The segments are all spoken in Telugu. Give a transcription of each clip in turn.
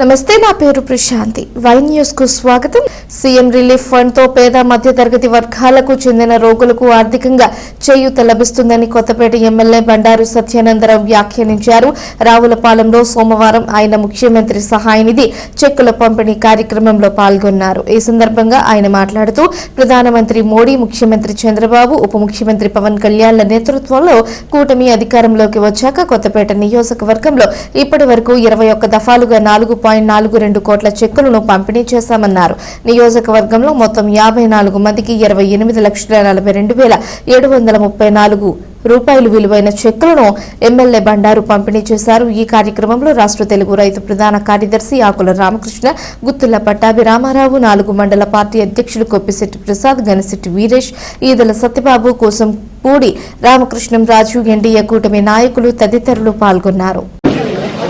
నమస్తే నా పేరు ప్రశాంతి. వై న్యూస్కు స్వాగతం. సీఎం రిలీఫ్ ఫండ్తో పేద మధ్యతరగతి వర్గాలకు చెందిన రోగులకు ఆర్థికంగా చేయూత లభిస్తుందని కొత్తపేట ఎమ్మెల్యే బండారు సత్యానందరావు వ్యాఖ్యానించారు. రావులపాలెంలో సోమవారం ఆయన ముఖ్యమంత్రి సహాయ నిధి చెక్కుల పంపిణీ కార్యక్రమంలో పాల్గొన్నారు. ఈ సందర్భంగా ఆయన మాట్లాడుతూ ప్రధానమంత్రి మోడీ ముఖ్యమంత్రి చంద్రబాబు ఉప ముఖ్యమంత్రి పవన్ కళ్యాణ్ల నేతృత్వంలో కూటమి అధికారంలోకి వచ్చాక కొత్తపేట నియోజకవర్గంలో ఇప్పటి వరకు ఇరవై ఒక్క దఫాలుగా నాలుగు పాయింట్ నాలుగు రెండు కోట్ల చెక్కులను పంపిణీ చేశామన్నారు. నియోజకవర్గంలో మొత్తం యాభై నాలుగు మందికి ఇరవై ఎనిమిది లక్షల నలభై రెండు వేల ఏడు వందల ముప్పై నాలుగు రూపాయలు విలువైన చెక్కులను ఎమ్మెల్యే బండారు పంపిణీ చేశారు. ఈ కార్యక్రమంలో రాష్ట్ర తెలుగు రైతు ప్రధాన కార్యదర్శి ఆకుల రామకృష్ణ గుత్తుల పట్టాభి రామారావు నాలుగు మండల పార్టీ అధ్యక్షులు కొప్పిశెట్టి ప్రసాద్ గనిశెట్టి వీరేష్ ఈదల సత్యబాబు కోసం పూడి రామకృష్ణం రాజు ఎన్డీఏ కూటమి నాయకులు తదితరులు పాల్గొన్నారు.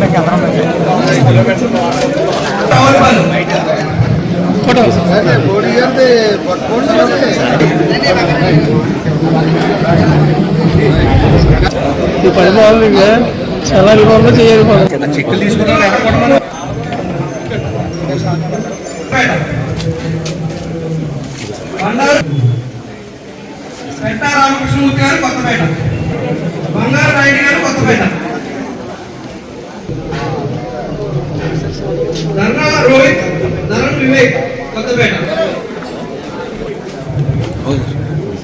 పక్కన ఉంది. మొదటి సరే, మోడీ ఇంకా. చాలా విభాగంలో చేయాలి చెక్కులు తీసుకున్నారు వెనకుండా రామకృష్ణమూర్తి గారు కొత్తపేట. బంగారు నాయుడు గారు కొత్తపేట. ధర్నా Rohit Dharan Vivek Kothapeta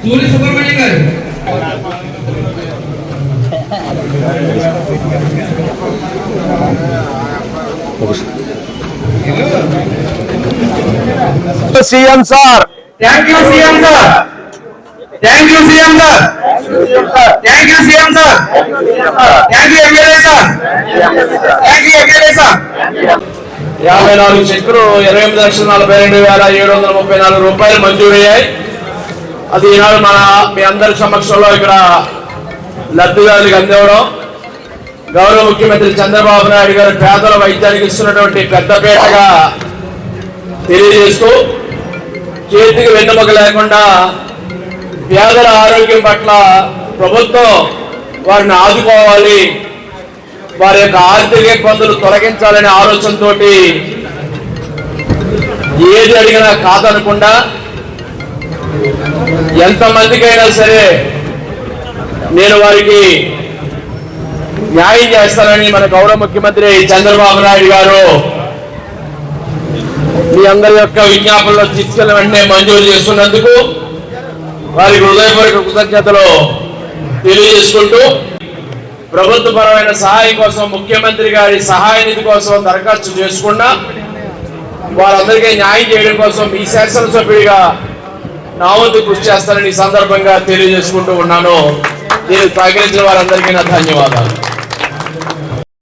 Thuri Subrahmanyam garu CM sir thank you CM sir thank you CM sir thank you CM sir thank you MLA sir thank you MLA sir యాభై నాలుగు చెక్కులు ఇరవై ఎనిమిది లక్షల నలభై రెండు వేల ఏడు వందల ముప్పై నాలుగు రూపాయలు మంజూరయ్యాయి. అది ఈనాడు మన మీ అందరి సమక్షంలో ఇక్కడ లబ్ధిదారులకు అందివ్వడం. గౌరవ ముఖ్యమంత్రి చంద్రబాబు నాయుడు గారు పేదల వైద్యానికి ఇస్తున్నటువంటి పెద్దపేటగా తెలియజేస్తూ చేతికి వెన్నుమక లేకుండా పేదల ఆరోగ్యం పట్ల ప్రభుత్వం వారిని ఆదుకోవాలి. వారి యొక్క ఆర్థిక ఇబ్బందులు తొలగించాలనే ఆలోచనతో ఏది అడిగినా కాదనకుండా ఎంతమందికైనా సరే నేను వారికి న్యాయం చేస్తానని మన గౌరవ ముఖ్యమంత్రి చంద్రబాబు నాయుడు గారు మీ అందరి యొక్క విజ్ఞాపనలో తీసుకెళ్ళిన వెంటనే మంజూరు చేస్తున్నందుకు వారికి హృదయపూర్వక కృతజ్ఞతలు తెలియజేసుకుంటూ ప్రభుత్వపరమైన సహాయం కోసం ముఖ్యమంత్రి గారి సహాయ నిధి కోసం దరఖాస్తు చేసుకున్నా వారందరికీ న్యాయం చేయడం కోసం ఈ శాసనసభ్యుడిగా నా వంతు కృషి చేస్తానని సందర్భంగా తెలియజేసుకుంటూ ఉన్నాను. దీనికి సహకరించిన వారందరికీ నా ధన్యవాదాలు.